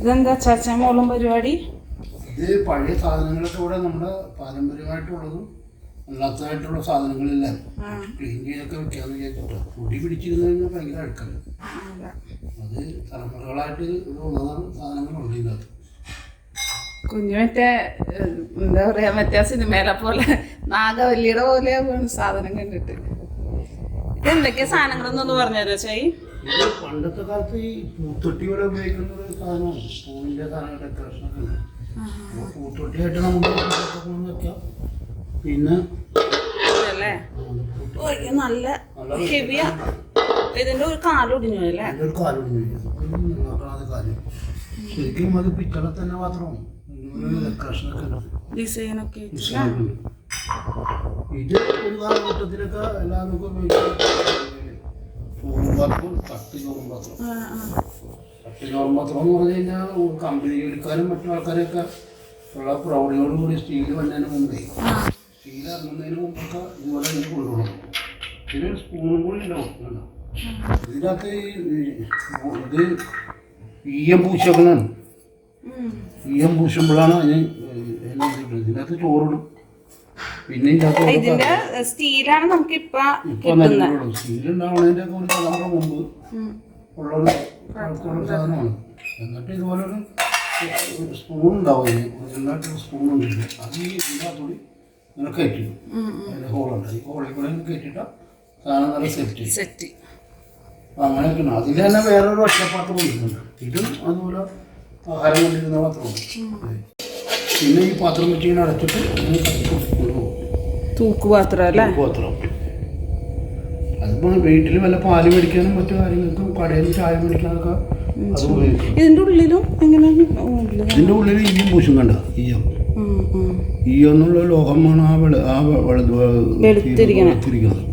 ഇതെന്താ ചാച്ച മോളും പരിപാടി? ഇത് പഴയ സാധനങ്ങളൊക്കെ ഇവിടെ നമ്മുടെ പാരമ്പര്യമായിട്ടുള്ളതും അല്ലാത്തതായിട്ടുള്ള സാധനങ്ങളെല്ലാം? ക്ലീൻ ചെയ്തൊക്കെ വെക്കാന്ന് വിചാരിച്ചിട്ട്. പൊടി പിടിച്ചിരുന്നു കഴിഞ്ഞാൽ ഭയങ്കര അഴുക്കല്ല അത്. തലമുറകളായിട്ട് ഉള്ളതാണ് സാധനങ്ങളുണ്ട് ഇതിനകത്ത്. കുഞ്ഞു മറ്റേ എന്താ പറയാ മറ്റേ സിനിമയിലെ പോലെ നാഗവല്ലിയുടെ പോലെ സാധനം കണ്ടിട്ട്. ഇതെന്തൊക്കെയാ സാധനങ്ങളെന്നൊന്ന് പറഞ്ഞുതരോ ചേച്ചി? ഇത് പണ്ടത്തെ കാലത്ത് ഈ പൂത്തൊട്ടി വരെ ഉപയോഗിക്കുന്ന ഒരു സാധനമാണ്. പൂവിന്റെ സാധനം ഡെക്കറേഷനൊക്കെ പൂത്തൊട്ടിയായിട്ട് നമുക്ക് വെക്കാം. പിന്നെ നല്ല ഹെവിയാ. ഇതിന്റെ ഒരു കാലൊടിഞ്ഞു അല്ലേ? ഒരു ശരിക്കും അത് തന്നെ മാത്രമാണ് ഡിസൈനൊക്കെ ഇത് ഒരു കാലഘട്ടത്തിലൊക്കെ എല്ലാവർക്കും പൂമ്പാത്രം കട്ട് ചോറും പാത്രം കട്ട് ചോറും പാത്രം എന്ന് പറഞ്ഞു കഴിഞ്ഞാൽ കമ്പനി ജോലിക്കാരും മറ്റു ആൾക്കാരൊക്കെ ഉള്ള പ്രൗഢിയോടുകൂടി സ്റ്റീൽ വന്നതിന് മുമ്പേ. സ്റ്റീൽ ഇറങ്ങുന്നതിന് മുമ്പൊക്കെ ഇതുപോലെ തന്നെ കൊണ്ടുപോകണം പിന്നെ സ്പൂണും കൂടി ഉണ്ടാവും? ഇതിനകത്ത് ഇത് ഈയം പൂശക്കണാണ് ഈയം പൂശുമ്പോഴാണ് അതിന് ഇതിനകത്ത് ചോറിടും. പിന്നെ ഇതിന്റെ സ്റ്റീലാണ് നമുക്ക് ഇപ്പൊ മുമ്പ് ഉള്ളൊരു സാധനമാണ്. എന്നിട്ട് ഇതുപോലൊരു സ്പൂൺ ഉണ്ടാവും ഇതിന്. സ്പൂൺ ഉണ്ട് ഇതിന്. അത് ഈ ഇതിനകത്തൂടി ഇങ്ങനെ കയറ്റിടും അതിന്റെ ഹോളുണ്ട് ഈ ഹോളിൽ കൂടെ ഇങ്ങനെ കയറ്റിട്ട സാധനം നല്ല സെറ്റ് സെറ്റ് അപ്പൊ അങ്ങനെയൊക്കെയാണ് അതിൽ തന്നെ വേറൊരു ഒറ്റപ്പാത്രം ഇതും അതുപോലെ ആഹാരം കൊണ്ടിരുന്ന പാത്രമാണ് പിന്നെ ഈ പാത്രം വെച്ച് ഇങ്ങനെ അടച്ചിട്ട് തൂക്കുപാത്രം അല്ലേ? അതിപ്പോൾ വീട്ടിൽ വല്ല പാൽ മേടിക്കാനും മറ്റു കാര്യങ്ങൾക്കും കടയിൽ ചായ മേടിക്കാനൊക്കെ അത് ഉപയോഗിക്കും. ഇതിന്റെ ഉള്ളിലും എങ്ങനെയാണ് ഇതിന്റെ ഉള്ളിൽ ഈ പൂശും കണ്ട? ഈയം ഈയം എന്നുള്ള ലോഹമാണ് ആ വെള ആ വെള വെളുത്തിരിക്കണെ. വെളുത്തിരിക്കുന്നത്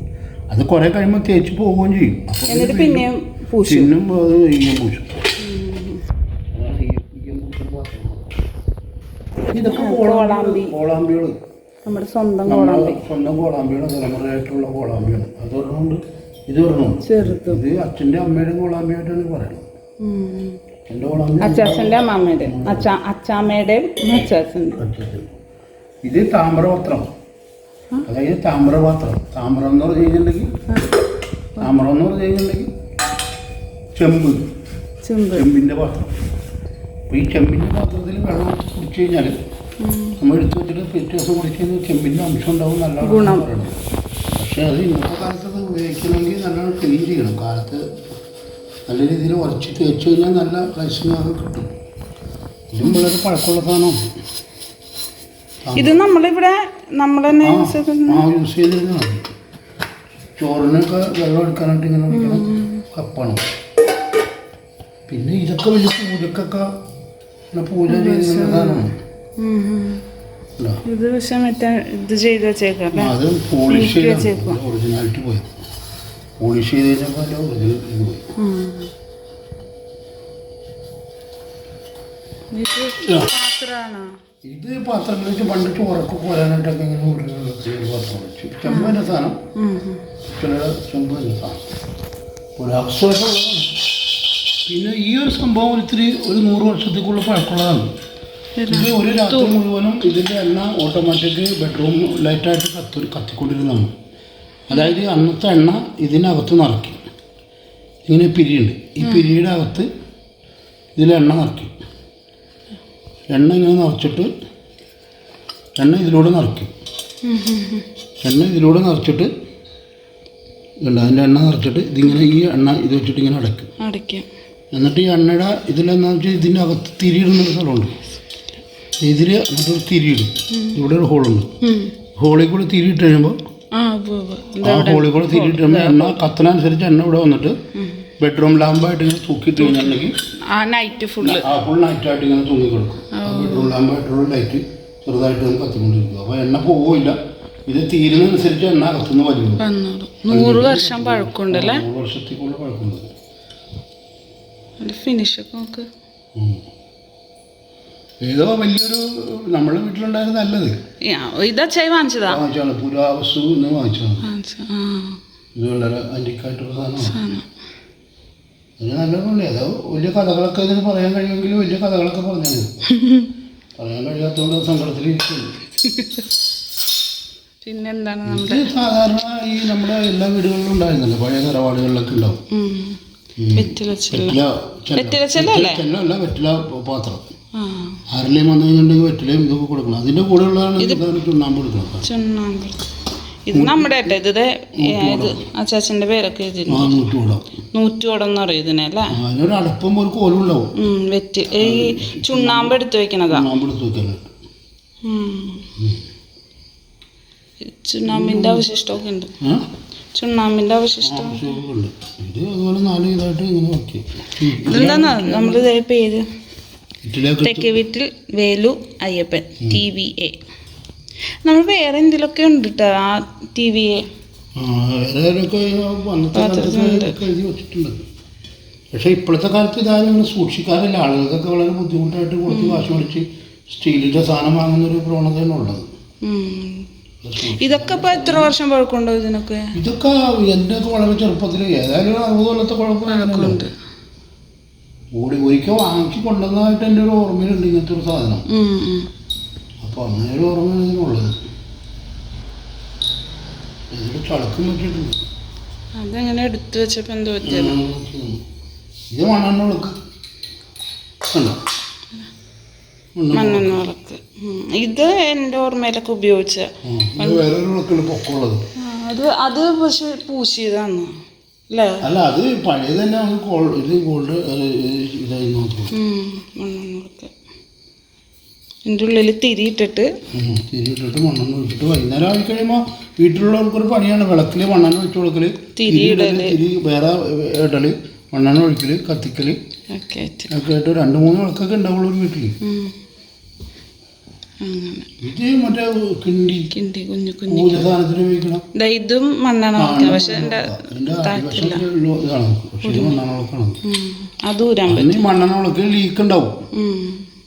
അത് കുറേ കഴിയുമ്പോൾ തേച്ച് പോവുകയും ചെയ്യും. അപ്പോൾ എന്നിട്ട് പിന്നെയും പൂശും. അത് ഈയം പൂശും. അതാണ് ഈ ഈയം പൂശുന്ന പാത്രം. ഇതൊക്കെ കോളാമ്പി. കോളാമ്പികൾ നമ്മുടെ സ്വന്തം കോളാമ്പി. സ്വന്തം കോളാമ്പിയാണ് തലമുറയായിട്ടുള്ള കോളാമ്പിയാണ്. അതൊരെണ്ണമുണ്ട് ഇതൊരെണ്ണമുണ്ട് ചെറുതും. ഇത് അച്ഛന്റെ അമ്മയുടെയും കോളാമ്പിയായിട്ടാണ് പറയുന്നത്. അച്ചാച്ചന്റെ അമ്മാമ്മയുടെ അച്ഛാ അച്ചാമ്മയുടെയും അച്ചാച്ചന്റെ ഇത് താമ്രപത്രം. അതായത് താമ്രപാത്രം. താമ്രം എന്ന് പറഞ്ഞു കഴിഞ്ഞിട്ടുണ്ടെങ്കിൽ താമ്രം എന്ന് പറഞ്ഞു കഴിഞ്ഞിട്ടുണ്ടെങ്കിൽ ചെമ്പ്. ചെമ്പ്. ചെമ്പിന്റെ പാത്രം. അപ്പോൾ ഈ ചെമ്പിന്റെ പാത്രത്തിൽ വെള്ളം കുടിച്ചു കഴിഞ്ഞാൽ നമ്മൾ എടുത്തു വെച്ചിട്ട് പിറ്റേ ദിവസം കഴിഞ്ഞാൽ ചെമ്പിന്റെ അംശം ഉണ്ടാവും നല്ല ഗുണം. പക്ഷേ അത് ഇന്നത്തെ കാലത്ത് അത് ഉപയോഗിക്കണമെങ്കിൽ നല്ലോണം ക്ലീൻ ചെയ്യണം. കാലത്ത് നല്ല രീതിയിൽ ഉറച്ച് തേച്ച് കഴിഞ്ഞാൽ നല്ല ഗ്ലൈസിങ് അത് കിട്ടും. ഇതും വളരെ പഴക്കമുള്ള സാധനമാണ്. ഇത് നമ്മളിവിടെ നമ്മൾ തന്നെ യൂസ് ചെയ്തിരുന്ന യൂസ് ചെയ്തിരുന്നാൽ ചോറിനൊക്കെ വെള്ളം എടുക്കാനായിട്ട് ഇങ്ങനെ കപ്പാണ്. പിന്നെ ഇതൊക്കെ വലിയ പൂജക്കൊക്കെ പൂജ ചെയ്യുന്ന സാധനമാണ്. ഇതാ. പക്ഷെ മറ്റേ ഇത് ചെയ്ത് വെച്ചേക്കാം അത് പോളിഷ്. ഒറിജിനാലിറ്റി പോയത് പോളിഷ് ചെയ്ത് കഴിഞ്ഞപ്പോൾ അതിന്റെ ഒറിജിനൽ ഇത് പോയി. ഇത് പാത്രത്തിൽ വെച്ച് പണ്ട് ചോറൊക്കെ പോരാനായിട്ടൊക്കെ ഇങ്ങനെ ഒരു പാത്രം വെച്ചു. ചെമ്പതിന്റെ സാധനം. ചിലരുടെ ചെമ്പതിന്റെ സാധനം. ഒരു അവസരം പിന്നെ ഈ ഒരു സംഭവം ഒരിത്തിരി ഒരു നൂറ് വർഷത്തേക്കുള്ള പഴക്കമുള്ളതാണ്. ഇത് ഒരു രാത്രി മുഴുവനും ഇതിന്റെ എണ്ണ ഓട്ടോമാറ്റിക് ബെഡ്റൂം ലൈറ്റായിട്ട് കത്തി കത്തിക്കൊണ്ടിരുന്നതാണ്. അതായത് അന്നത്തെ എണ്ണ ഇതിനകത്ത് നിറയ്ക്കും. ഇങ്ങനെ പിരിയുണ്ട്. ഈ പിരിയുടെ അകത്ത് ഇതിൽ എണ്ണ നിറയ്ക്കും. എണ്ണ ഇങ്ങനെ നിറച്ചിട്ട് എണ്ണ ഇതിലൂടെ നിറയ്ക്കും. എണ്ണ ഇതിലൂടെ നിറച്ചിട്ട് ഇതുണ്ട് അതിന്റെ എണ്ണ നിറച്ചിട്ട് ഇതിങ്ങനെ ഈ എണ്ണ ഇത് വെച്ചിട്ട് ഇങ്ങനെ അടയ്ക്കും. അടയ്ക്കാം. എന്നിട്ട് ഈ എണ്ണയുടെ ഇതിലെന്ന് വെച്ചാൽ ഇതിന്റെ അകത്ത് തിരിയിടുന്നൊരു സ്ഥലമുണ്ട്. ഇതിൽ അങ്ങോട്ട് ഒരു തിരിയിടും ഇവിടെ ഒരു ഹോളുണ്ട് ഹോളിൽ കൂടി തിരിയിട്ട് കഴിയുമ്പോൾ ആ ഹോളിൽ കൂടെ തിരിയിട്ട് കഴിയുമ്പോൾ എണ്ണ കത്തനനുസരിച്ച് എണ്ണ ഇവിടെ വന്നിട്ട് ബെഡ്റൂം ലാമ്പായിട്ട് ഇങ്ങനെ തൂക്കിയിട്ട് കഴിഞ്ഞിട്ടുണ്ടെങ്കിൽ ആ നൈറ്റ് ഫുള്ള് ആ ഫുൾ നൈറ്റായിട്ട് ഇങ്ങനെ തൂങ്ങി കൊടുക്കും. ബെഡ്റൂം ലാമ്പായിട്ടുള്ള ലൈറ്റ് ചെറുതായിട്ട് ഇങ്ങനെ കത്തിക്കൊണ്ടിരിക്കും. അപ്പോൾ എണ്ണ പോവില്ല ഇത് തീരുന്നതനുസരിച്ച് എണ്ണ കത്തുന്ന വലിയ നൂറ് വർഷം പഴക്കമുണ്ടല്ലേ നൂറ് വർഷത്തേക്കുള്ള പഴക്കമുണ്ട്. ഫിനിഷൊക്കെ നോക്ക്. ഏതോ വലിയൊരു നമ്മുടെ വീട്ടിലുണ്ടായിരുന്ന നല്ലത്. ഇത് വാങ്ങിച്ചതാ? വാങ്ങിച്ചാണ് പുരാവസ്തു എന്ന് വാങ്ങിച്ചതാണ്. ഇത് വളരെ അന്റിക്കായിട്ടുള്ള സാധനമാണ്. സാധനം. നല്ല പുള്ളി അത് വലിയ കഥകളൊക്കെ ഇതിന് പറയാൻ കഴിയുമെങ്കിൽ വലിയ കഥകളൊക്കെ പറഞ്ഞത് പറയാൻ കഴിയാത്തതുകൊണ്ട് സങ്കടത്തിലിരിക്കുന്നു പിന്നെന്താണ് നമ്മുടെ? സാധാരണ ഈ നമ്മുടെ എല്ലാ വീടുകളിലും ഉണ്ടായിരുന്നല്ലോ പഴയ തറവാടുകളിലൊക്കെ ഉണ്ടാവും. വെറ്റില വെറ്റില പാത്രം. ആ ആരെങ്കിലും വന്നു കഴിഞ്ഞിട്ടുണ്ടെങ്കിൽ വെറ്റിലയും ഇതൊക്കെ കൊടുക്കണം. അതിന്റെ കൂടെ ഉള്ളതാണ് ചുണ്ണാമ്പ് കൊടുക്കണം ചുണ്ണാമ്പ്. ഇത് നമ്മുടെ ഏട്ടാ ഇത് അച്ചാച്ചന്റെ പേരൊക്കെ എഴുതിയിരുന്നു നൂറ്റുകൂടം എന്ന് പറയും ഇതിനെ അല്ലേ അതിനൊരു അടുപ്പം ഒരു കോലും ഉണ്ടാവും. ഉം, വെറ്റ് ഈ ചുണ്ണാമ്പ് എടുത്ത് വെക്കണതാ? ചുണ്ണാമ്പ് എടുത്ത് വെക്കണം അവശിഷ്ടമൊക്കെ ഉണ്ട്. ചുണ്ണാമ്പിന്റെ അവശിഷ്ടം. ഉണ്ട്. ഇത് അതുപോലെ നാല് ഇതായിട്ട് ഇങ്ങനെ വെക്കും. ഇതെന്താന്നാ? നമ്മൾ ഇതേ പേര് തെക്കേ വീട്ടിൽ Velu Ayyappan T V A. നമ്മൾ വേറെ എന്തിലൊക്കെ ഉണ്ട് കേട്ടോ ആ ടി വി എ? പക്ഷെ ഇപ്പോഴത്തെ കാലത്ത് ഇതാരും സൂക്ഷിക്കാറില്ല. ആളുകൾക്കൊക്കെ വളരെ ബുദ്ധിമുട്ടായിട്ട് കൊടുത്ത് വാശി മുടിച്ച് സ്റ്റീലിന്റെ സാധനം വാങ്ങുന്ന ഒരു പ്രവണതയാണ് ഉള്ളത്. ഇതൊക്കെ ഇപ്പൊ എത്ര വർഷം പഴക്കമുണ്ടോ ഇതിനൊക്കെ? ഇതൊക്കെ എന്റെയൊക്കെ വളരെ ചെറുപ്പത്തിൽ ഏതായാലും അറുപത് കൊല്ലത്തെ കുഴപ്പമില്ല ഓടി ഒരിക്കൽ വാങ്ങിച്ച് കൊണ്ടുവന്നതായിട്ട് എന്റെ ഒരു ഓർമ്മയിലുണ്ട് ഇങ്ങനത്തെ ഒരു സാധനം. അപ്പോൾ അങ്ങനെ ഒരു ഓർമ്മ ഇതിനുള്ളത്. ഇതിൽ ചടക്കം വെച്ചിട്ടുണ്ട് അതെങ്ങനെ എടുത്തു വെച്ചപ്പോൾ എന്തോ ഇത് മണ്ണെണ്ണ വിളക്ക്. കണ്ടോ? മണ്ണെണ്ണ വിളക്ക്. ഉം. ഇത് എന്റെ ഓർമ്മയിലൊക്കെ ഉപയോഗിച്ച അത് അത് പക്ഷെ പൂശിയതാണ്. അല്ലേ അത് പഴയ തന്നെ നമുക്ക് ഇത് ഗോൾഡ് ഇതായി നോക്കും. എന്റെ ഉള്ളിൽ തിരിയിട്ടിട്ട്. തിരിയിട്ടിട്ട് മണ്ണെണ്ണ ഒഴിച്ചിട്ട് വൈകുന്നേരം ആയി കഴിയുമ്പോൾ വീട്ടിലുള്ളവർക്കൊരു പണിയാണ് വിളക്കിൽ മണ്ണെണ്ണ ഒഴിച്ച് കൊടുക്കൽ തിരി ഇടൽ തിരി വേറെ ഇടൽ മണ്ണെണ്ണ ഒഴിക്കൽ കത്തിക്കൽ ഒക്കെ ആയിട്ട്. രണ്ട് മൂന്ന് വിളക്കൊക്കെ ഉണ്ടാവുള്ളൂ ഒരു വീട്ടിൽ ഇത് മറ്റേ കിണ്ടി. കിണ്ടി കുഞ്ഞു കുഞ്ഞു സാധനത്തിന് ഉപയോഗിക്കണം ഇതും മണ്ണാണ് വിളക്കാണ് പക്ഷെ എന്റെ ഉം, അത് ഊരാൻ പറ്റും. മണ്ണെണ്ണ ലീക്ക് ഉണ്ടാവും. ഉം.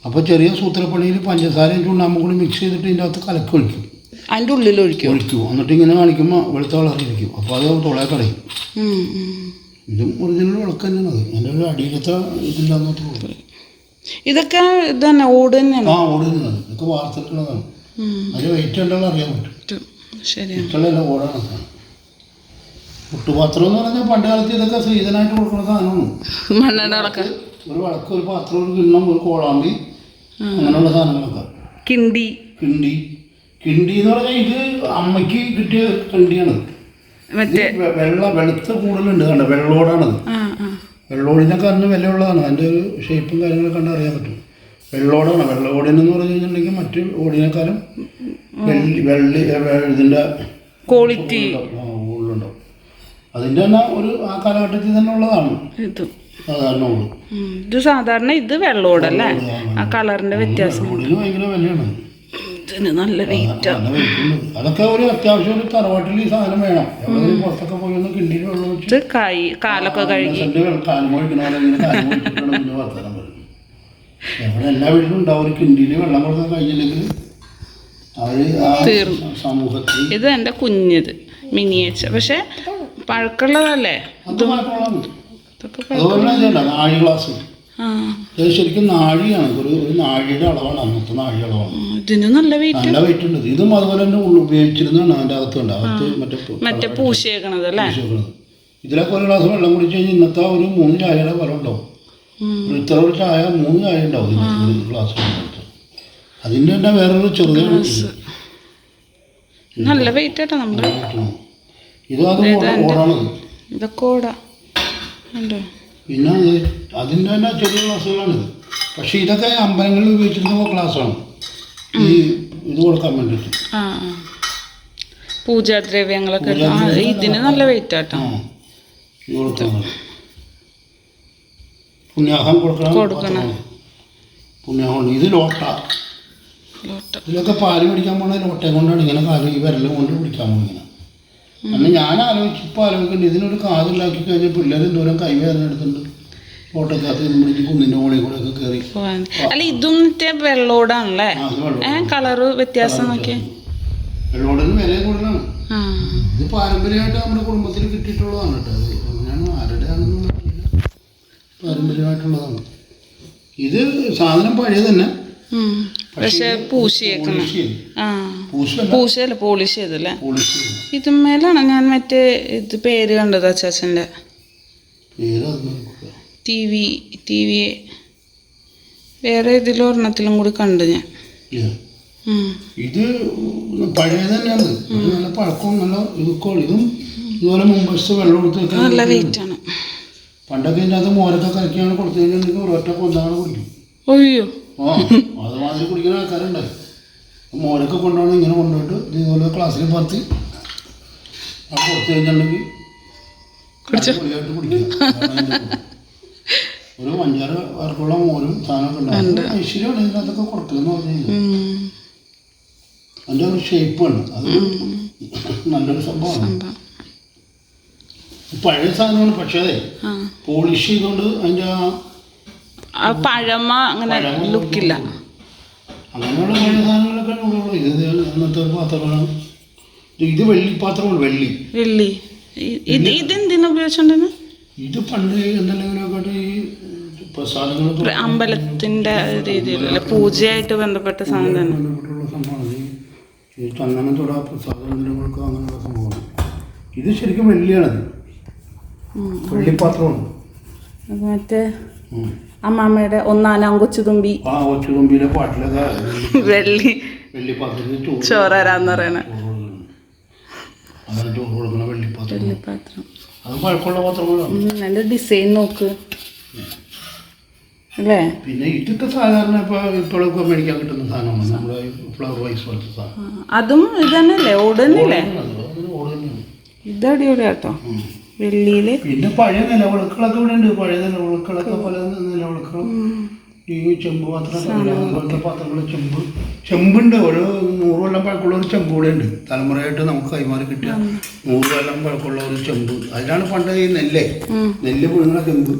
അപ്പോൾ ചെറിയ സൂത്രപ്പണിയിൽ പഞ്ചസാരയും ചുണ്ണാമ്പും കൂടി മിക്സ് ചെയ്തിട്ട് ഇതിന്റെ അകത്ത് കലക്കി ഒഴിക്കും. അതിന്റെ ഉള്ളിൽ ഒഴിക്കും? ഒഴിക്കും. എന്നിട്ട് ഇങ്ങനെ കാണിക്കുമ്പോൾ വെളുത്ത വളറിയിരിക്കും അപ്പോൾ അത് തുളയെ കളയും. ഇതും ഒറിജിനൽ വിളക്ക് തന്നെയാണ് അത്. എന്റെ ഒരു അടിയിലത്തെ ഇതില്ലാന്നു മാത്രമേ ഉള്ളൂ. ഇതൊക്കെ ഇത് തന്നെ ഓട് തന്നെയാണ് ആ ഇതൊക്കെ വാർത്തിട്ടുള്ളതാണ്. വെയിറ്റ് ഉണ്ടെന്ന് അറിയാൻ പറ്റും. പറ്റും. ശരിയാണ്. ഇഷ്ടമുള്ള ഓടാണ്. സാധനം പുട്ടുപാത്രം എന്ന് പറഞ്ഞാൽ പണ്ട് കാലത്ത് ഇതൊക്കെ സ്ത്രീധനായിട്ട് കൊടുക്കുന്ന സാധനമാണ്. മണ്ണെണ്ണ വിളക്ക ഒരു വിളക്ക് ഒരു പാത്രം ഒരു കിണ്ണം ഒരു കോളാമ്പി അങ്ങനെയുള്ള സാധനങ്ങളൊക്കെ. കിണ്ടി. കിണ്ടി. കിണ്ടി എന്ന് പറഞ്ഞാൽ ഇത് അമ്മയ്ക്ക് കിട്ടിയ കിണ്ടിയാണ് മറ്റേ വെള്ള വെളുത്ത കൂടുതലുണ്ട് കണ്ട? വെള്ളോടാണത്. ആ. വെള്ളോടിനൊക്കെ അന്ന് വിലയുള്ളതാണ്. അതിന്റെ ഒരു ഷേപ്പും കാര്യങ്ങളൊക്കെ കണ്ട് അറിയാൻ പറ്റും. വെള്ളോടാണ്. വെള്ളോടിനെന്ന് പറഞ്ഞു കഴിഞ്ഞിട്ടുണ്ടെങ്കിൽ മറ്റു ഓടിനേക്കാളും വെള്ളി വെള്ളി ഇതിന്റെ ക്വാളിറ്റി ഉള്ളുണ്ടാവും അതിന്റെ തന്നെ ഒരു ആ കാലഘട്ടത്തിൽ തന്നെ ഉള്ളതാണ്. ഇത്. സാധാരണ ഉള്ളു ഇത് സാധാരണ ഇത് വെള്ളോടല്ലേ? ആ കളറിന്റെ വ്യത്യാസം. ഭയങ്കര വിലയാണ്. ഇതിന് നല്ല വെയിറ്റുണ്ട് അതൊക്കെ ഒരു അത്യാവശ്യം ഒരു തറവാട്ടിൽ ഈ സാധനം വേണം. പുറത്തൊക്കെ പോയി ഒന്ന് കിണ്ടിയിൽ വെള്ളം ഇത് കൈ കാലൊക്കെ കഴുകി. എവിടെ എല്ലാ വീട്ടിലും ഉണ്ടാവും ഒരു കിണ്ടിയിൽ വെള്ളം കൊടുക്കാൻ കഴിഞ്ഞില്ലെങ്കിൽ അവർ ആ സമൂഹത്തിൽ ഇത് എന്റെ കുഞ്ഞിത് മിനിയേച്ച പക്ഷെ പഴക്കമുള്ളതല്ലേ? അത് മാറ്റമുള്ളതാണ് ഇതൊക്കെ പ- അതുപോലെ നാഴി ഗ്ലാസ്. ആ. ശരിക്കും നാഴിയാണ്. ഒരു നാഴിയുടെ അളവാണ്. അന്നത്തെ നാഴി അളവാണ്. ഇതിന് നല്ല വെയിറ്റ് നല്ല വെയിറ്റ് ഉണ്ട്. ഇതും അതുപോലെ തന്നെ ഉള്ളു ഉപയോഗിച്ചിരുന്നതാണ് അതിന്റെ അകത്തുണ്ട് അകത്ത് മറ്റേ മറ്റേ പൂശിയേക്കണത് അല്ലേ? പൂശിയേക്കണത്. ഇതിലൊക്കെ ഒരു ഗ്ലാസ് വെള്ളം കുടിച്ച് കഴിഞ്ഞാൽ ഇന്നത്തെ ഒരു മൂന്ന് ചായയുടെ ഫലം ഉണ്ടാവും. ഇത്ര ഒരു ചായ മൂന്ന് ചായ ഉണ്ടാവും ഒരു ഗ്ലാസ്. അതിന്റെ തന്നെ വേറൊരു ചെറുതാണ് നല്ല വെയിറ്റ് ആട്ടോ നമ്മുടെ ഇത് അത് ഓട- ഓടാണത് ഇതൊക്കെ ഓടാ. ഉണ്ടോ പിന്നെ അത് അതിന്റെ തന്നെ ചെറിയ ഗ്ലാസ്സുകളാണിത്. പക്ഷേ ഇതൊക്കെ അമ്പലങ്ങളിൽ ഉപയോഗിച്ചിരുന്ന ഗ്ലാസ്സാണ്. ഈ ഇത് കൊടുക്കാൻ വേണ്ടിയിട്ട് ആ ആ. പൂജാദ്രവ്യങ്ങളൊക്കെ. ആ ഇതിന് നല്ല വെയിറ്റ് ആട്ടോ. പുണ്യാഹം കൊടുക്കണം കൊടുക്കണം. പുണ്യാഹം ഇത് ലോട്ട ഇതിലൊക്കെ പാൽ പിടിക്കാൻ പോണ ലോട്ടയെ കൊണ്ടാണ് ഇങ്ങനെ കാൽ ഈ വിരലും കൊണ്ട് പിടിക്കാൻ പോകുന്നത് അന്ന് ഞാൻ ആലോചിച്ച് ഇപ്പോൾ ആലോചിക്കുന്നുണ്ട് ഇതിനൊരു കാതുണ്ടാക്കി കഴിഞ്ഞാൽ പിള്ളേർ എന്തോരം കൈ വേദന എടുത്തിട്ടുണ്ട് ഫോട്ടോക്കകത്ത് നിന്ന് പിടിച്ച് കുന്നിന്റെ മുകളിൽ കൂടെ ഒക്കെ കയറി. അല്ല ഇതും മറ്റേ വെള്ളോടാണല്ലേ? കളറ് വ്യത്യാസം നോക്കിയേ. വെള്ളോടിന് വില കൂടുതലാണ്. ഇത് പാരമ്പര്യമായിട്ട് നമ്മുടെ കുടുംബത്തിൽ കിട്ടിയിട്ടുള്ളതാണ് കേട്ടോ. അത് എങ്ങനെയാണ് ആരുടെയാണെന്നുള്ള അറിയില്ല. പാരമ്പര്യമായിട്ടുള്ളതാണ്. ഇത് സാധനം പഴയ തന്നെ. പക്ഷെ പൂശിയേക്കണം. പൂശല്ല. പോളിഷ് ചെയ്തല്ലേ? ഇതുമേലാണ് ഞാൻ മറ്റേ ഇത് പേര് കണ്ടത് അച്ചാച്ചന്റെ. ഏതാ ടി വി ടി വി വേറെ ഇതിലൊരെണ്ണത്തിലും കൂടി കണ്ടു ഞാൻ. ഇത് പഴയ തന്നെയാണ്. നല്ല പഴക്കവും നല്ല ഇതൊക്കെ ഇതും ഇതുപോലെ മുമ്പ് വെള്ളം കൊടുത്ത് നല്ല വെയിറ്റ് ആണ്. പണ്ടൊക്കെ ഇതിന്റെ അത് മോരൊക്കെ കലക്കിയാണ് കൊടുത്തു കഴിഞ്ഞാൽ ഒരൊറ്റ കൊന്താണ് കുടിക്കും. ആ അതുമാതിരി കുടിക്കുന്ന ആൾക്കാരുണ്ട്. മോരൊക്കെ കൊണ്ടുപോകണം ഇങ്ങനെ കൊണ്ടുപോയിട്ട് ഇത് ഇതുപോലെ ക്ലാസ്സിൽ പറത്തി അത് കൊടുത്തു കഴിഞ്ഞിട്ടുണ്ടെങ്കിൽ കുടിച്ചോ? അടിപൊളിയായിട്ട് കുടിക്കുക അതാണ് അതിന്റെ ഗുണം. ഒരു അഞ്ചാറ് പേർക്കുള്ള മോരും സാധനമൊക്കെ ഉണ്ടാവും. ഐശ്വര്യമാണ് ഇതിനകത്തൊക്കെ കൊടുക്കലെന്ന് പറഞ്ഞു. അതിന്റെ ഒരു ഷേപ്പാണ് അത് നല്ലൊരു സംഭവമാണ്. സംഭവം. പഴയ സാധനമാണ്. പക്ഷേ അതെ പോളിഷ് ചെയ്തുകൊണ്ട് അതിന്റെ ആ പഴമ അങ്ങനെ ലുക്കില്ല അങ്ങനെയുള്ള പഴയ സാധനങ്ങളൊക്കെ ഉള്ളൂ. ഇത് ഇന്നത്തെ പാത്രമാണ് ഇത് വെള്ളി പാത്രമാണ് വെള്ളി. വെള്ളി. ഇത് ഇതെന്തിനാ ഉപയോഗിച്ചോണ്ടിരുന്നു? ഇത് പണ്ട് എന്തെങ്കിലും ഈ പ്രസാദങ്ങൾ അമ്പലത്തിന്റെ രീതിയിലല്ല പൂജയായിട്ട് ബന്ധപ്പെട്ട സാധനം തന്നെ. ബന്ധപ്പെട്ടുള്ള സംഭവമാണ് ഈ ചന്ദനം തൊട പ്രസാദങ്ങൾക്ക് അങ്ങനെയുള്ള സംഭവമാണ്. ഇത് ശരിക്കും വെള്ളിയാണത്. വെള്ളിപ്പാത്രമാണ്. മറ്റേ. അമ്മാമ്മയുടെ ഒന്നാനാം കൊച്ചുതുമ്പി. ആ കൊച്ചുതുമ്പിയിലെ പാട്ടിലൊക്കെ വെള്ളി വെള്ളിപ്പാത്രത്തിൽ ചോറ് ചോറാരാന്ന് പറയണ വെള്ളിപ്പാത്രം. ഉം, ഡിസൈൻ നോക്ക്. അല്ലേ? പിന്നെ ഇതൊക്കെ സാധാരണ ഇപ്പോൾ ഇപ്പോഴൊക്കെ മേടിക്കാൻ കിട്ടുന്ന സാധനമാണ്. നമ്മുടെ ഫ്ലവർ വൈസ് പോലത്തെ സാധനം. അതും ഇത് തന്നെയല്ലേ? ഓടുന്നില്ലേ ഇത് അടിപൊളിയാട്ടോ. ഉം. വെള്ളിയിൽ. പിന്നെ പഴയ നിലവിളക്കുകളൊക്കെ ഇവിടെ ഉണ്ട് പഴയ നിലവിളക്കുകളൊക്കെ പല നിലവിളക്കുകളും. ഈ ചെമ്പ് പാത്രം പാത്രങ്ങൾ ചെമ്പ്. ചെമ്പുണ്ട് ഒരു നൂറ് കൊല്ലം പഴക്കമുള്ള ഒരു ചെമ്പ് കൂടെ ഉണ്ട്. തലമുറയായിട്ട് നമുക്ക് കൈമാറി കിട്ടിയ നൂറ് കൊല്ലം പഴക്കമുള്ള ഒരു ചെമ്പ്. അതിലാണ് പണ്ട് ഈ നെല്ല്. നെല്ല് പുഴുങ്ങുന്ന ചെമ്പ്.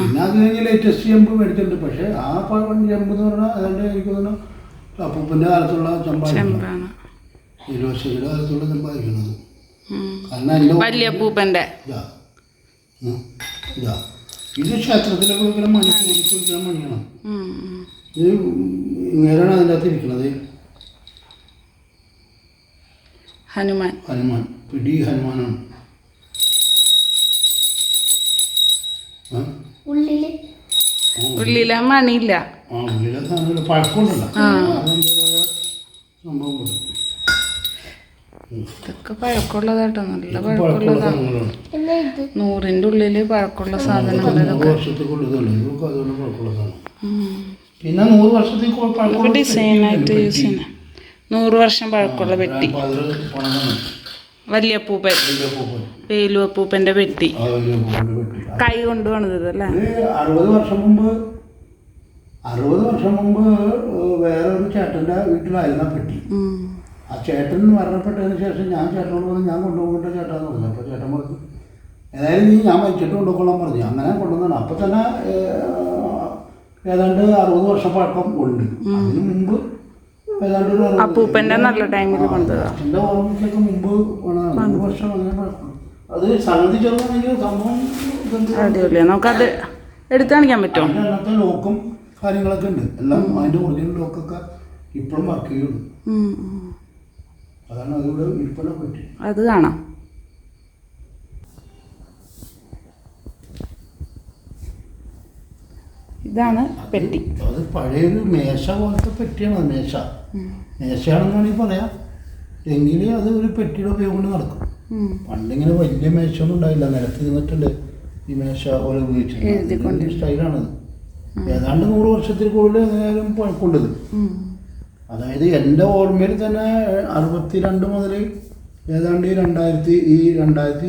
പിന്നെ അത് കഴിഞ്ഞ് ലേറ്റസ്റ്റ് ചെമ്പ് മേടിച്ചിട്ടുണ്ട്. പക്ഷേ ആ പഴം ചെമ്പ് എന്ന് പറഞ്ഞാൽ അതുകൊണ്ട് എനിക്ക് തോന്നുന്നു അപ്പൂപ്പന്റെ കാലത്തുള്ള ചെമ്പായിരിക്കണം. ചെമ്പാണ്. ഇരുപശിയുടെ കാലത്തുള്ള ചെമ്പായിരിക്കുന്നത്. കാരണം എന്റെ വലിയ പൂപ്പന്റെ ഇതാ. ഇതാ. ഇത് ക്ഷേത്രത്തിലെ വെക്കുന്ന മണി മണിക്ക് മണിയാണ്. ഇത് നേരാണ് അതിന്റെ അകത്ത് ഇരിക്കുന്നത്. ഹനുമാൻ. ഹനുമാൻ. പിടി ഹനുമാനാണ്? ഉള്ളിൽ. ഉള്ളിലെ. മണിയില്ല. ആ ഉള്ളിലെ സാധനങ്ങൾ പഴക്കമുണ്ടല്ലോ. സംഭവം കൊടുക്കും ഇതൊക്കെ പഴക്കമുള്ളതാട്ടോ നല്ല പഴക്കമുള്ളതാണ് നൂറിന്റെ ഉള്ളിൽ പഴക്കമുള്ള സാധനങ്ങൾ നൂറ് പിന്നെ യൂസ് വർഷം പഴക്കമുള്ള പെട്ടി. വലിയ പൂപ്പൻ വലിയ പൂപ്പൻ വേലു അപ്പൂപ്പന്റെ പെട്ടി. കൈ കൊണ്ട് പണിതത് അല്ലേ? അറുപത് വർഷം മുമ്പ് അറുപത് വർഷം മുമ്പ് വേറെ ഒരു ചേട്ടന്റെ വീട്ടിലായിരുന്നു പെട്ടി. ആ ചേട്ടൻ മരണപ്പെട്ടതിന് ശേഷം ഞാൻ ചേട്ടനോട് പറഞ്ഞു ഞാൻ കൊണ്ടുപോകട്ടെ ചേട്ടാന്ന് പറഞ്ഞു. അപ്പോൾ ചേട്ടൻ പറഞ്ഞു ഏതായാലും നീ ഞാൻ മരിച്ചിട്ട് കൊണ്ടുപോകണം പറഞ്ഞു. അങ്ങനെ കൊണ്ടുവന്നാണ്. അപ്പോൾ തന്നെ ഏതാണ്ട് അറുപത് വർഷം പഴക്കം ഉണ്ട് അതിന് മുമ്പ് ഏതാണ്ട് ഒരു നല്ല ടൈമിൽ അച്ഛന്റെ ഓർമ്മയ്ക്കൊക്കെ മുമ്പ് രണ്ട് വർഷം അങ്ങനെ പഴക്കം. അത് സംഗതി ചെറുതാണെങ്കിൽ സംഭവം. അടിപൊളിയാ. നമുക്കത് എടുത്തു കാണിക്കാൻ പറ്റും അതിനകത്ത് ലോക്കും കാര്യങ്ങളൊക്കെ ഉണ്ട്. എല്ലാം അതിന്റെ ഒറിജിനൽ ലോക്കൊക്കെ ഇപ്പോഴും വർക്ക് ചെയ്യുള്ളൂ ഉം, ഉം. അതാണ് അതിവിടെ ഇരിപ്പനെ പറ്റി അത് കാണാം. ഇതാണ് പെട്ടി. അത് പഴയൊരു മേശ പോലത്തെ പെട്ടിയാണ് മേശ. മേശയാണെന്ന് വേണമെങ്കിൽ പറയാം. എങ്കിലും അത് ഒരു പെട്ടിയുടെ ഉപയോഗം കൊണ്ട് നടക്കും. പണ്ടിങ്ങനെ വലിയ മേശയൊന്നും ഉണ്ടായില്ല. നിലത്ത് നിന്നിട്ടുണ്ട് ഈ മേശ പോലെ. ഉപയോഗിച്ചത് സ്റ്റൈലാണത് ഏതാണ്ട് നൂറ് വർഷത്തിൽ കൂടുതൽ എങ്ങനെയാലും പഴക്കമുണ്ടത്. അതായത് എന്റെ ഓർമ്മയിൽ തന്നെ അറുപത്തി രണ്ട് മുതൽ ഏതാണ്ട് ഈ രണ്ടായിരത്തി ഈ രണ്ടായിരത്തി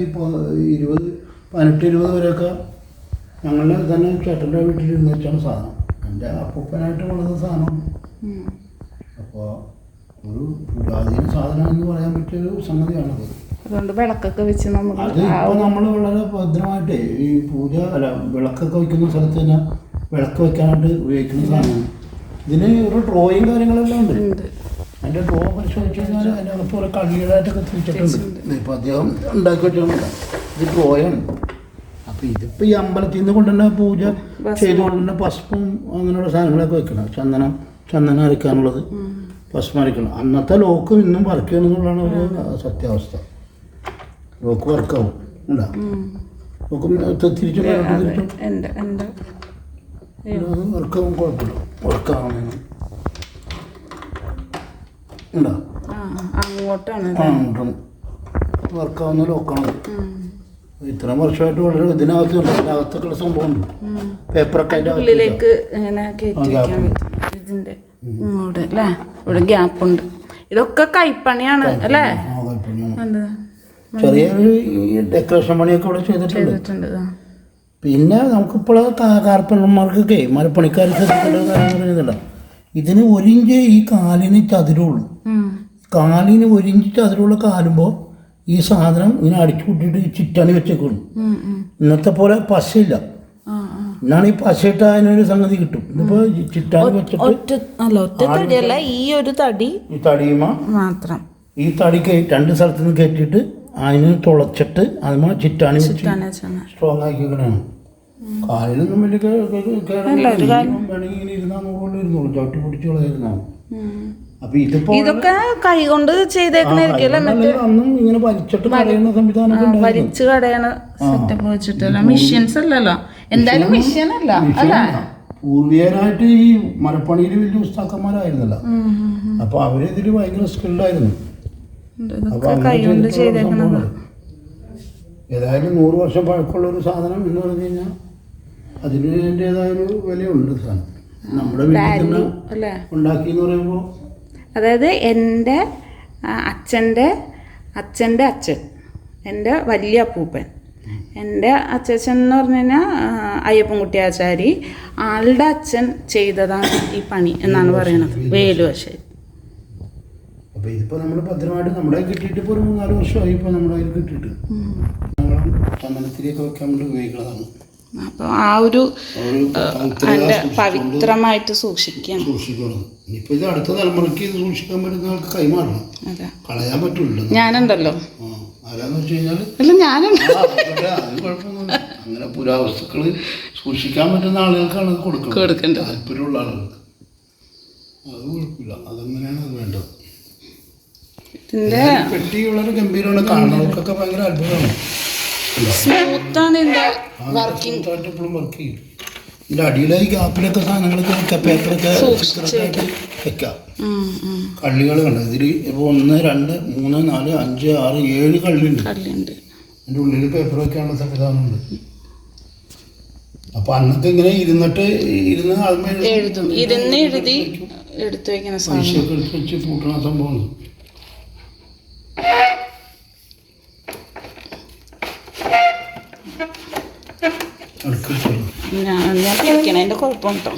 ഇരുപത് പതിനെട്ട് ഇരുപത് വരെയൊക്കെ ഞങ്ങളുടെ തന്നെ ചേട്ടന്റെ വീട്ടിൽ ഇരുന്ന് വെച്ചാണ് സാധനം. എന്റെ അപ്പൂപ്പനായിട്ട് വളർന്ന സാധനം. അപ്പോൾ ഒരു പുരാതന സാധനം എന്ന് പറയാൻ പറ്റിയൊരു സംഗതിയാണത്. അതുകൊണ്ട് വിളക്കൊക്കെ വെച്ച് നമ്മൾ അത് ഇപ്പോൾ നമ്മൾ വളരെ ഭദ്രമായിട്ട് ഈ പൂജ അല്ല വിളക്കൊക്കെ വയ്ക്കുന്ന സ്ഥലത്ത് തന്നെ വിളക്ക് വെക്കാനായിട്ട് ഉപയോഗിക്കുന്ന സാധനമാണ് ഇതിന് ഒരു ഡ്രോയിങ് കാര്യങ്ങളെല്ലാം ഉണ്ട്. അതിന്റെ ഡ്രോ പരിശോധിച്ച് കഴിഞ്ഞാൽ അതിനകത്ത് ഒരു കളികളായിട്ടൊക്കെ തിരിച്ചിട്ടുണ്ട് ഇപ്പൊ അദ്ദേഹം ഉണ്ടാക്കി വെച്ചിട്ടുണ്ട്. ഇത് ഡ്രോയാണ് അപ്പൊ ഇതിപ്പോ ഈ അമ്പലത്തിൽ നിന്ന് കൊണ്ടുതന്നെ പൂജ ചെയ്തുകൊണ്ടുതന്നെ പശുപ്പും അങ്ങനെയുള്ള സാധനങ്ങളൊക്കെ വെക്കണം. ചന്ദനം ചന്ദനം അരക്കാനുള്ളത് പശുപ്പം അരക്കണം. അന്നത്തെ ലോക്ക് ഇന്നും ചെയ്യണമെന്നുള്ളതാണ് ഒരു സത്യാവസ്ഥ. ലോക്ക് വർക്കാവും. ഉണ്ടാ? ലോക്ക് തിരിച്ചു തിരിച്ചു. വർക്കാവും കുഴപ്പമില്ല. ഉണ്ടാ? അങ്ങോട്ടാണ് ആ വർക്കാവുന്ന ലോക്കാണ് ഇത്രയും വർഷമായിട്ട് വളരെ ഇതിനകത്ത് ഇതിനകത്തൊക്കെയുള്ള സംഭവമുണ്ട്. പേപ്പറൊക്കെ ഉള്ളിലേക്ക് ഇതിന്റെ അല്ലേ? ഇവിടെ ഗ്യാപ്പ് ഉണ്ട് ഇതൊക്കെ കൈപ്പണിയാണ് അല്ലേ? ചെറിയ ചെറിയൊരു ഡെക്കറേഷൻ പണിയൊക്കെ ഇവിടെ ചെയ്തിട്ടുണ്ട്. പിന്നെ നമുക്കിപ്പോൾ കാർപ്പന്മാർക്കൊക്കെ മരപ്പണിക്കാർ ശ്രദ്ധിക്കേണ്ട കാര്യം പറയുന്നില്ല ഇതിന് ഒരിഞ്ച് ഈ കാലിന് ചതിരുള്ളൂ. കാലിന് ഒരിഞ്ച് ചതിരുള്ള കാലുമ്പോൾ ഈ സാധനം ഇങ്ങനെ അടിച്ചു കൂട്ടിയിട്ട് ചിറ്റാണി വെച്ചേക്കുള്ളൂ. ഇന്നത്തെ പോലെ പശയില്ല. എന്നാണ് ഈ പശയിട്ട് അതിനൊരു സംഗതി കിട്ടും. ഇതിപ്പോൾ ചിറ്റാണി വെച്ചിട്ട് ഒറ്റ അല്ല ഒറ്റ തടിയല്ല ഈ ഒരു തടി ഈ തടിയുമ മാത്രം. ഈ തടി രണ്ട് സ്ഥലത്ത് നിന്ന് കയറ്റിയിട്ട് അതിന് തുളച്ചിട്ട് അതിന് ചിറ്റാണി. സ്ട്രോങ് ആക്കിക്കണാണ് കാലിനൊന്നും വലിയ. വേണമെങ്കിൽ ഇങ്ങനെ ഇരുന്നാൽ നൂറുകൊണ്ട് ഇരുന്നോളൂ. ചവിട്ടി പിടിച്ചു അപ്പൊ ഇതിപ്പോ ഇതൊക്കെ കൈ കൊണ്ട് അന്നും ഇങ്ങനെ വലിച്ചിട്ട് കളയുന്ന സംവിധാനം ആ, വലിച്ചു കടയണ സെറ്റപ്പ് വെച്ചിട്ടല്ല? മെഷീൻസ് അല്ലല്ലോ? എന്തായാലും മെഷീൻ അല്ല അല്ലേ? പൂർവികരായിട്ട് ഈ മരപ്പണിയിൽ വലിയ ഉസ്താക്കന്മാരായിരുന്നല്ല. അപ്പൊ അവർ ഇതിൽ ഭയങ്കര സ്കിൽഡായിരുന്നു ചെയ്തേക്കണത്. ഏതായാലും നൂറ് വർഷം പഴക്കമുള്ള ഒരു സാധനം എന്ന് പറഞ്ഞു കഴിഞ്ഞാൽ അതിന് അതിന്റെതായ ഒരു വിലയുണ്ട് സാധനം. നമ്മുടെ വീട്ടിൽ തന്നെ അല്ലേ? ഉണ്ടാക്കി എന്ന് പറയുമ്പോൾ അതായത് എന്റെ അച്ഛന്റെ അച്ഛന്റെ അച്ഛൻ എന്റെ വലിയ അപ്പൂപ്പൻ എന്റെ അച്ഛൻ എന്ന് പറഞ്ഞു കഴിഞ്ഞാൽ അയ്യപ്പൻകുട്ടി ആചാരി ആളുടെ അച്ഛൻ ചെയ്തതാണ് ഈ പണി എന്നാണ് പറയുന്നത്. വേലുവശേരി അപ്പോൾ ഇതിപ്പോൾ നമ്മൾ ഭദ്രമായിട്ട് നമ്മുടെ കിട്ടിയിട്ട് ഇപ്പോൾ ഒരു മൂന്നാൽ വർഷമായി ഇപ്പോൾ നമ്മുടെ കയ്യിൽ കിട്ടിയിട്ട്. ഞങ്ങൾ ചന്ദനത്തിരിയൊക്കെ വെക്കാൻ വേണ്ടി ഉപയോഗിക്കുന്നതാണ്. അപ്പോൾ ആ ഒരു പവിത്രമായിട്ട് സൂക്ഷിക്കണം സൂക്ഷിക്കണം. ഇനിയിപ്പോൾ ഇത് അടുത്ത തലമുറയ്ക്ക് ഇത് സൂക്ഷിക്കാൻ പറ്റുന്ന ആൾക്ക് കൈമാറണം കളയാൻ പറ്റില്ല ഞാനുണ്ടല്ലോ. ആരാന്ന് വെച്ച് കഴിഞ്ഞാൽ കുഴപ്പമൊന്നുമില്ല. അങ്ങനെ പുരാവസ്തുക്കൾ സൂക്ഷിക്കാൻ പറ്റുന്ന ആളുകൾക്കാണ് കൊടുക്കുന്നത്. കൊടുക്കേണ്ടത്. താല്പര്യമുള്ള ആളുകൾക്ക്. അത് കുഴപ്പമില്ല. അതങ്ങനെയാണ് അത് വേണ്ടത്. ഇതിന്റെ പെട്ടിയുള്ളൊരു ഗംഭീരമാണ്. കാണുന്നവർക്കൊക്കെ ഭയങ്കര അത്ഭുതമാണ്. സ്മൂത്താണ് ഇതിന്റെ വർക്കിംഗ് എപ്പോഴും വർക്ക് ചെയ്യും. ഇതിന്റെ അടിയിലെ ഗ്യാപ്പിലൊക്കെ സാധനങ്ങളൊക്കെ വെക്കാം പേപ്പറൊക്കെ ചിത്രത്തായിട്ട് വെക്കാം. കള്ളികൾ കണ്ടോ? ഇതിൽ ഇപ്പോൾ ഒന്ന് രണ്ട് മൂന്ന് നാല് അഞ്ച് ആറ് ഏഴ് കള്ളിയുണ്ട്. കള്ളിയുണ്ട്. അതിന്റെ ഉള്ളിൽ പേപ്പർ വെക്കാനുള്ള സംവിധാനമുണ്ട്. അപ്പോൾ അന്നൊക്കെ ഇങ്ങനെ ഇരുന്നിട്ട് ഇരുന്ന് ആദ്യമേ എഴുതും. ഇരുന്ന് എഴുതി എടുത്തു വെക്കുന്ന സംഭവമാണ്. ഞാൻ ഞാൻ കഴിക്കണം അതിന്റെ കുഴപ്പം കേട്ടോ.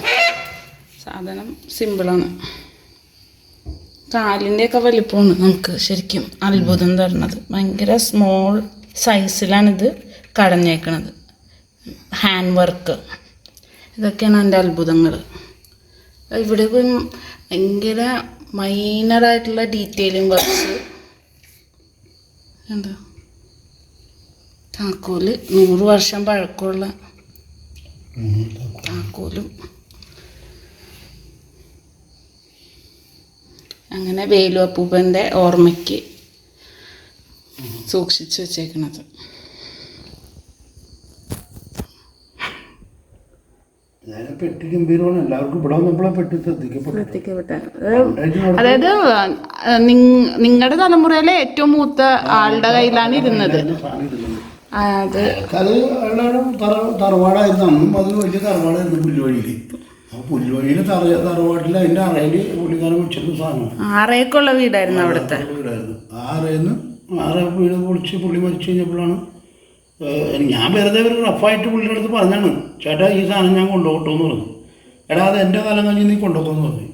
സാധനം സിമ്പിളാണ് കാലിന്റെയൊക്കെ വലിപ്പമാണ് നമുക്ക് ശരിക്കും അത്ഭുതം തരുന്നത്. ഭയങ്കര സ്മോൾ സൈസിലാണിത് കടഞ്ഞേക്കണത് ഹാൻഡ് വർക്ക് ഇതൊക്കെയാണ് എന്റെ അത്ഭുതങ്ങൾ. ഇവിടെ ഭയങ്കര മൈനറായിട്ടുള്ള ഡീറ്റെയിലിംഗ് വർക്ക്സ് എന്താ താക്കോൽ നൂറ് വർഷം പഴക്കമുള്ള. താക്കോലും അങ്ങനെ വേലു അപ്പൂപ്പന്റെ ഓർമ്മയ്ക്ക് സൂക്ഷിച്ചു വെച്ചേക്കണത് ഞാൻ പെട്ടി ഗംഭീരമാണ് എല്ലാവർക്കും ഇവിടെ വന്നപ്പോഴാണ് പെട്ടി ശ്രദ്ധിക്കപ്പെട്ടു അതായത് നിങ്ങളുടെ തലമുറയിലെ ഏറ്റവും മൂത്ത ആളുടെ കയ്യിലാണ് ഇരുന്നത്. അത്. അത് അയാളുടെ തറ തറവാടായിരുന്നു. അന്നും അതിന് വലിയ തറവാടായിരുന്നു പുല്ലുവഴിയിൽ ആ പുല്ലുവഴിയിൽ തറ തറവാട്ടിൽ അതിന്റെ അറയിൽ പുള്ളിക്കാരൻ വെച്ചിരുന്ന സാധനം ആറേക്കുള്ള വീടായിരുന്നു അവിടുത്തെ. വീടായിരുന്നു. ആറേ ആറ് വീട് പൊളിച്ച് പുള്ളി മരിച്ചു കഴിഞ്ഞപ്പോഴാണ് ഞാൻ വെറുതെ ഒരു റഫായിട്ട് പുള്ളിയുടെ അടുത്ത് പറഞ്ഞാണ്. ചേട്ടാ ഈ സാധനം ഞാൻ കൊണ്ടുപോകട്ടോ എന്ന് പറഞ്ഞു. എടാ അത് എന്റെ കാലം കഴിഞ്ഞ് നീ കൊണ്ടുപോകുമെന്ന് പറഞ്ഞു.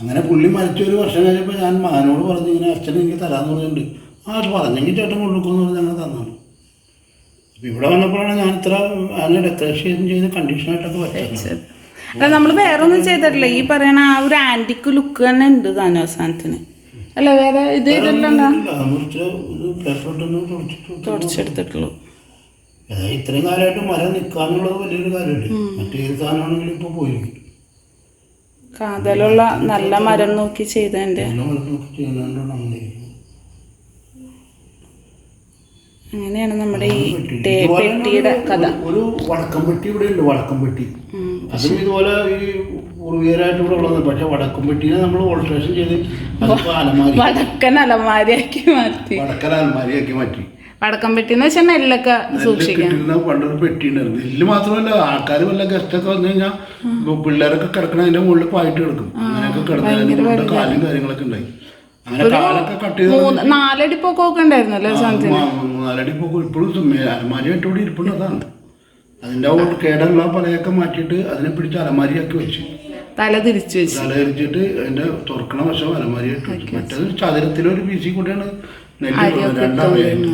അങ്ങനെ പുള്ളി മരിച്ച ഒരു വർഷം കഴിഞ്ഞപ്പോൾ ഞാൻ മകനോട് പറഞ്ഞു ഇങ്ങനെ അച്ഛൻ എനിക്ക് തരാമെന്ന് പറഞ്ഞിട്ടുണ്ട്. ആ അത് പറഞ്ഞെങ്കിൽ ചേട്ടൻ കൊണ്ടുപോകുമെന്ന് പറഞ്ഞ് ഞങ്ങൾ തന്നാണ് അപ്പോൾ ഇവിടെ വന്നപ്പോഴാണ് ഞാൻ ഇത്ര അതിനെ ഡെക്കറേഷൻ ചെയ്ത് കണ്ടീഷനായിട്ടൊക്കെ വെച്ചത്. അല്ല നമ്മൾ വേറെ ഒന്നും ചെയ്തിട്ടില്ല. ഈ പറയണ ആ ഒരു ആന്റിക്ക് ലുക്ക് തന്നെ ഉണ്ട് താനും അവസാനത്തിന് അല്ല വേറെ ഇത് ഇതല്ലോ തുടച്ചെടുത്തിട്ടുള്ളൂ. ഇത്രയും കാലമായിട്ട് മരം നിൽക്കാന്നുള്ളത് വലിയൊരു കാര്യമല്ലേ? മറ്റേത് സാധനമാണെങ്കിലും ഇപ്പോൾ പോയി കാതലുള്ള നല്ല മരം നോക്കി ചെയ്തതിന്റെ നല്ല മരം നോക്കി ചെയ്യുന്നതുകൊണ്ടാണ് അങ്ങനെ. അങ്ങനെയാണ് നമ്മുടെ ഈ പെട്ടിയുടെ കഥ. ഒരു വടക്കം പെട്ടി ഇവിടെ ഉണ്ട് വടക്കം പെട്ടി. അതും ഇതുപോലെ ഈ പൂർവികരായിട്ട് ഇവിടെ ഉള്ളത്. പക്ഷെ വടക്കം പെട്ടിനെ നമ്മൾ ഓൾട്രേഷൻ ചെയ്ത് അലമാരി വടക്കൻ അലമാരിയാക്കി മാറ്റി. വടക്കൻ അലമാരിയാക്കി മാറ്റി. വടക്കം പെട്ടി എന്ന് വെച്ചാൽ നെല്ലൊക്കെ സൂക്ഷിക്കാം. പണ്ടൊരു പെട്ടി ഉണ്ടായിരുന്നു നെല്ല് മാത്രമല്ല ആൾക്കാർ വല്ല ഗസ്റ്റൊക്കെ വന്നു കഴിഞ്ഞാൽ പിള്ളേരൊക്കെ കിടക്കണ അതിന്റെ മുകളിൽ പായിട്ട് കിടക്കും. അങ്ങനെയൊക്കെ കിടക്കുന്ന കാലും കാര്യങ്ങളൊക്കെ ഉണ്ടായി. നാലടി പൊക്കമൊക്കെ ഉണ്ടായിരുന്നല്ലോ സാധനത്തിന്. നാലടി പൊക്കം ഇപ്പോഴും അലമാരിയായിട്ട് ഇവിടെ അതിന്റെ ആ കേടുള്ള പലയൊക്കെ മാറ്റിയിട്ട് അതിനെ പിടിച്ച് അലമാരിയാക്കി വെച്ചു. തല തിരിച്ചു തല തിരിച്ചിട്ട് അതിന്റെ തുറക്കണ വശം അലമാരിയായിട്ട് വെച്ചു. മറ്റേത് ചതുരത്തിലൊരു പീസി സി നെല്ല്. രണ്ടാമതായിട്ട്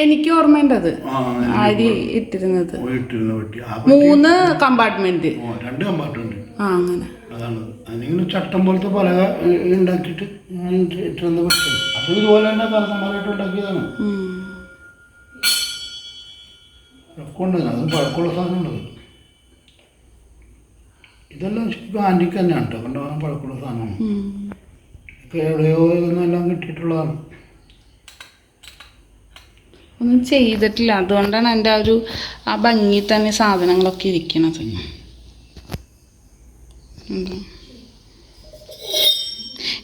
എനിക്ക് ഓർമ്മയുണ്ട്. അത് ആ അരി ഇട്ടിരുന്നത് മൂന്ന് കമ്പാർട്ട്മെന്റ്. രണ്ട് കമ്പാർട്ട്മെന്റ്. ആ അങ്ങനെ. അതാണ്. അതിനിങ്ങനെ ചട്ടം പോലത്തെ പലക ഉണ്ടാക്കിയിട്ട് ഇട്ടിരുന്ന പെട്ടി. അതും ഇതുപോലെ തന്നെ തലസമാരായിട്ട് ഉണ്ടാക്കിയതാണ്. പഴക്കമുണ്ട്. അതും പഴക്കമുള്ള സാധനമുണ്ട് ഇതെല്ലാം ആന്റിക്ക് ആന്റിക്ക് തന്നെയാണ് കേട്ടോ കണ്ടവനം പഴക്കമുള്ള സാധനമാണ്. എവിടെയോ ഇതൊന്നും എവിടെയോ നിന്നെല്ലാം കിട്ടിയിട്ടുള്ളതാണ്. ഒന്നും ചെയ്തിട്ടില്ല. അതുകൊണ്ടാണ് എന്റെ ആ ഒരു ആ ഭംഗി തന്നെ സാധനങ്ങളൊക്കെ ഇരിക്കണത്.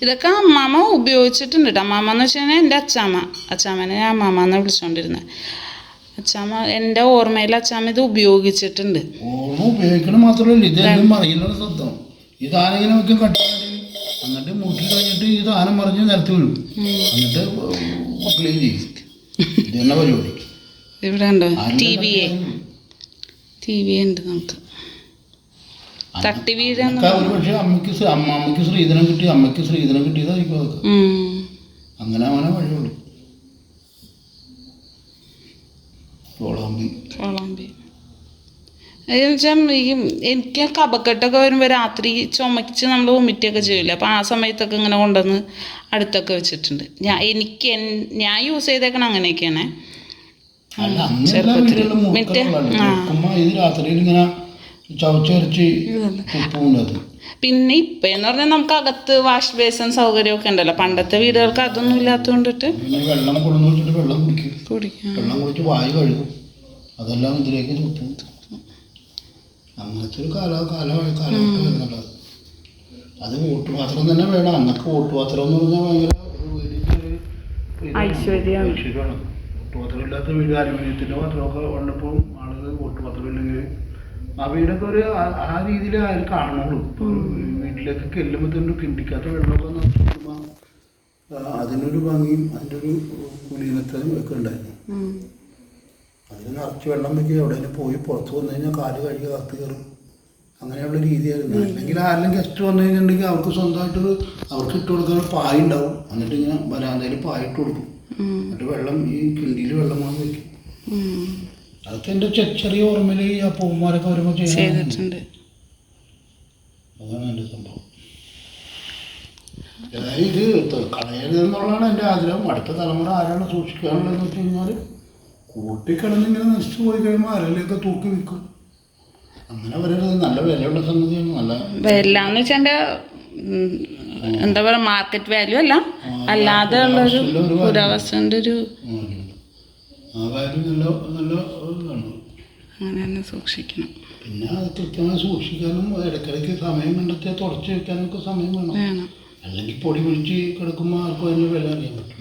ഇതൊക്കെ അമ്മാമ്മ ഉപയോഗിച്ചിട്ടുണ്ട് കേട്ടോ അമ്മാമ്മ എന്ന് വെച്ച് കഴിഞ്ഞാൽ എന്റെ അച്ചാമ്മ. അച്ചാമ്മനെ ഞാൻ അമ്മാമ എന്ന് വിളിച്ചുകൊണ്ടിരുന്നത് അച്ചാമ്മ എന്റെ ഓർമ്മയിൽ അച്ചാമ്മ ഇത് ഉപയോഗിച്ചിട്ടുണ്ട്. ഓർമ്മ ഉപയോഗിക്കണം മാത്രമല്ല ഇതെല്ലാം മറിയുന്ന ശബ്ദം വെക്കും എന്നിട്ട് മുട്ടി കഴിഞ്ഞിട്ട് ഈ സാധനം മറിഞ്ഞ് നിരത്തി വിടും. എന്നിട്ട് ക്ലീൻ ചെയ്യും. ഇത് തന്നെ പരിപാടി? ഇവിടെ ഉണ്ടോ? T V A. T V ഉണ്ട് നമുക്ക്. തട്ടി അതൊക്കെ ഒരു പക്ഷേ അമ്മയ്ക്ക് ശ്രീ- അമ്മ അമ്മയ്ക്ക് ശ്രീധരം കിട്ടി അമ്മയ്ക്ക് ശ്രീധനം കിട്ടിയതായിരിക്കും അതൊക്കെ. അങ്ങനെ അങ്ങനെ വഴിയുള്ളൂ. കോളാമ്പി. കൊളാമ്പി. എന്നുവെച്ചാൽ ഈ എനിക്ക് കപക്കെട്ടൊക്കെ വരുമ്പോൾ രാത്രി ചുമച്ച് നമ്മൾ വൊമിറ്റൊക്കെ ചെയ്യില്ല അപ്പോൾ ആ സമയത്തൊക്കെ ഇങ്ങനെ കൊണ്ടുവന്ന് അടുത്തൊക്കെ വെച്ചിട്ടുണ്ട്. ഞാൻ എനിക്ക് ഞാൻ യൂസ് ചെയ്തേക്കണം അങ്ങനെയൊക്കെയാണ്. തുപ്പുന്നത് പിന്നെ ഇപ്പം എന്ന് പറഞ്ഞാൽ നമുക്ക് അകത്ത് വാഷ് ബേസിൻ സൗകര്യമൊക്കെ ഉണ്ടല്ലോ. പണ്ടത്തെ വീടുകൾക്ക് അതൊന്നും ഇല്ലാത്തോണ്ടിട്ട് വെള്ളം കുടിക്കാം. വെള്ളം കുടിച്ച് വായു കഴുകും. അതെല്ലാം ഇതിലേക്ക് അങ്ങനത്തെ ഒരു കാല കാല കാലഘട്ടം വരുന്നുണ്ട്. അത് വോട്ടുപാത്രം തന്നെ വേണം. അന്നൊക്കെ വോട്ടുപാത്രം എന്ന് പറഞ്ഞാൽ ഭയങ്കര. ഐശ്വര്യമാണ്. വോട്ടുപാത്രം ഇല്ലാത്ത വീട് അലുമിനിയത്തിന്റെ പാത്രമൊക്കെ വന്നപ്പോൾ ആളുകൾ വോട്ടുപാത്രം ഇല്ലെങ്കിൽ ആ വീടൊക്കെ ഒരു ആ- രീതിയിൽ ആരും കാണുള്ളൂ. ഇപ്പോൾ വീട്ടിലേക്ക് ചെല്ലുമ്പോൾ തന്നെ കിണ്ടിക്കാത്ത വെള്ളമൊക്കെ നിറച്ചിടുമ്പോൾ അതിനൊരു ഭംഗിയും അതിന്റെ ഒരു കുലീനത്തതും ഒക്കെ ഉണ്ടായിരുന്നു. അതിൽ നിറച്ച് വെള്ളം വെച്ച് എവിടെയെങ്കിലും പോയി പുറത്ത് വന്നു കഴിഞ്ഞാൽ കാൽ കഴുകി കത്ത് കയറും. അങ്ങനെയുള്ള രീതിയായിരുന്നു. അല്ലെങ്കിൽ ആരെങ്കിലും ഗസ്റ്റ് വന്നു കഴിഞ്ഞിട്ടുണ്ടെങ്കിൽ അവർക്ക് സ്വന്തമായിട്ട് അവർക്ക് ഇട്ട് കൊടുക്കാൻ പായ ഉണ്ടാവും എന്നിട്ട് ഇങ്ങനെ വരാന്തയിൽ പായ ഇട്ട് കൊടുക്കും. എന്നിട്ട് വെള്ളം ഈ കിണ്ടിയിൽ വെള്ളം കൊണ്ട് വെക്കും. അതൊക്കെ എന്റെ ചെറിയ ഓർമ്മയിൽ ഈ അപ്പൂമാരൊക്കെ വരുമ്പോൾ ചെയ്തിട്ടുണ്ട്. അതാണ് എന്റെ സംഭവം. അതായത് ഇത് കളയരുതെന്നുള്ളതാണ് എന്റെ ആഗ്രഹം. അടുത്ത തലമുറ ആരാണ് സൂക്ഷിക്കാനുള്ളതെന്ന് വെച്ച് കഴിഞ്ഞാൽ കൂട്ടിക്കിടന്ന് ഇങ്ങനെ നശിച്ചു പോയി കഴിയുമ്പോൾ ആരെങ്കിലുമൊക്കെ തൂക്കി വിൽക്കും. അങ്ങനെ വരരുത്. നല്ല വിലയുള്ള സംഗതിയാണ്. നല്ല വില വെച്ചാൽ എന്റെ എന്താ പറയുക മാർക്കറ്റ് വാല്യൂ അല്ല. അല്ലാതെ ഉള്ളൊരു പുരാവസ്തുവിന്റെ ഒരു. ആ നല്ല നല്ല ഇതാണ്. അങ്ങനെ തന്നെ സൂക്ഷിക്കണം. പിന്നെ അത് കൃത്യമായി സൂക്ഷിക്കാനും ഇടയ്ക്കിടയ്ക്ക് സമയം കണ്ടെത്തിയാൽ തുടച്ച് വെക്കാനൊക്കെ സമയം വേണം. അല്ലെങ്കിൽ പൊടി പിടിച്ച് കിടക്കുമ്പോൾ ആർക്കും അതിന്റെ വില അറിയാൻ പറ്റും.